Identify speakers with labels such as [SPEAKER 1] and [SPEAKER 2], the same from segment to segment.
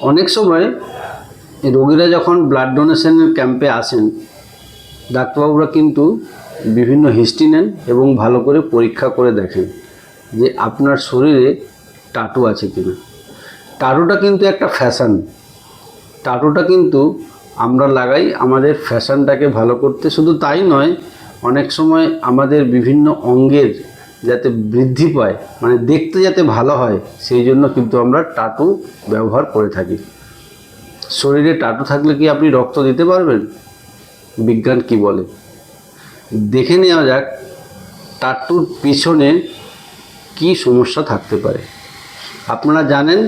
[SPEAKER 1] অনেক সময় রোগীরা যখন ব্লাড ডোনেশনের ক্যাম্পে আসেন, ডাক্তারবাবুরা কিন্তু বিভিন্ন হিস্ট্রি নেন এবং ভালো করে পরীক্ষা করে দেখেন যে আপনার শরীরে টাটু আছে কিনা। টাটুটা কিন্তু একটা ফ্যাশান টাটুটা কিন্তু আমরা লাগাই আমাদের ফ্যাশনটাকে ভালো করতে। শুধু তাই নয়, অনেক সময় আমাদের বিভিন্ন অঙ্গের যাতে বৃদ্ধি পায় মানে দেখতে যাতে ভালো হয়, সেই জন্য কিন্তু আমরা টাটু ব্যবহার করে থাকি। শরীরে টাটু থাকলে কি আপনি রক্ত দিতে পারবেন? বিজ্ঞান কি বলে? দেখে নেওয়া যাক, টাটুর পিছনে কি সমস্যা থাকতে পারে। আপনারা জানেন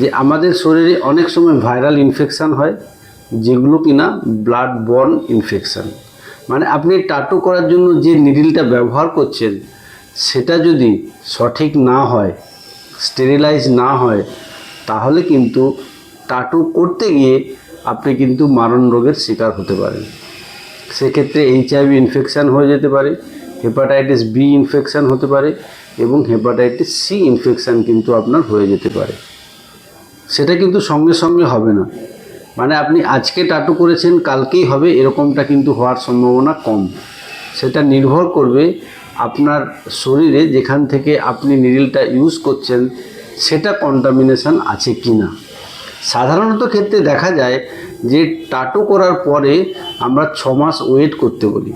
[SPEAKER 1] যে আমাদের শরীরে অনেক সময় ভাইরাল ইনফেকশান হয়, যেগুলো কিনা ব্লাড বর্ন ইনফেকশান। মানে আপনি টাটু করার জন্য যে নিডিলটা ব্যবহার করছেন সেটা যদি সঠিক না হয় স্টেরিলাইজ না হয়, তাহলে কিন্তু টাটু করতে গিয়ে আপনি কিন্তু মারণ রোগের শিকার হতে পারেন। সেক্ষেত্রে এইচআইভি ইনফেকশান হয়ে যেতে পারে হেপাটাইটিস বি ইনফেকশান হতে পারে এবং হেপাটাইটিস সি ইনফেকশান কিন্তু আপনার হয়ে যেতে পারে। সেটা কিন্তু সঙ্গে সঙ্গে হবে না। মানে আপনি আজকে টাটু করেছেন, কালকেই হবে, এরকমটা কিন্তু হওয়ার সম্ভাবনা কম। সেটা নির্ভর করবে আপনার শরীরে যেখান থেকে আপনি নিডিলটা ইউজ করছেন, সেটা কন্টামিনেশন আছে কি না সাধারণত ক্ষেত্রে দেখা যায় যে টাটু করার পরে আমরা ছ মাস ওয়েট করতে বলি।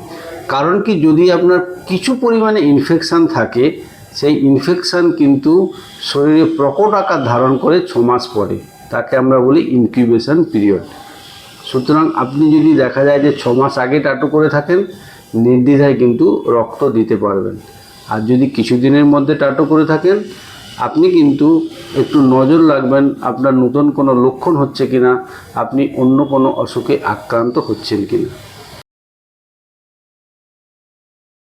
[SPEAKER 1] কারণ কি, যদি আপনার কিছু পরিমাণে ইনফেকশান থাকে, সেই ইনফেকশান কিন্তু শরীরে প্রকট আকার ধারণ করে ছ মাস পরে। তাকে আমরা বলি ইনকিউবেশন পিরিয়ড সুতরাং আপনি যদি দেখা যায় যে ছ মাস আগে টাটু করে থাকেন নির্দ্বিধায় কিন্তু রক্ত দিতে পারবেন। আর যদি কিছুদিনের মধ্যে টাটো করে থাকেন, আপনি কিন্তু একটু নজর রাখবেন আপনার নতুন কোনো লক্ষণ হচ্ছে কিনা, আপনি অন্য কোনো অসুখে আক্রান্ত হচ্ছেন কিনা।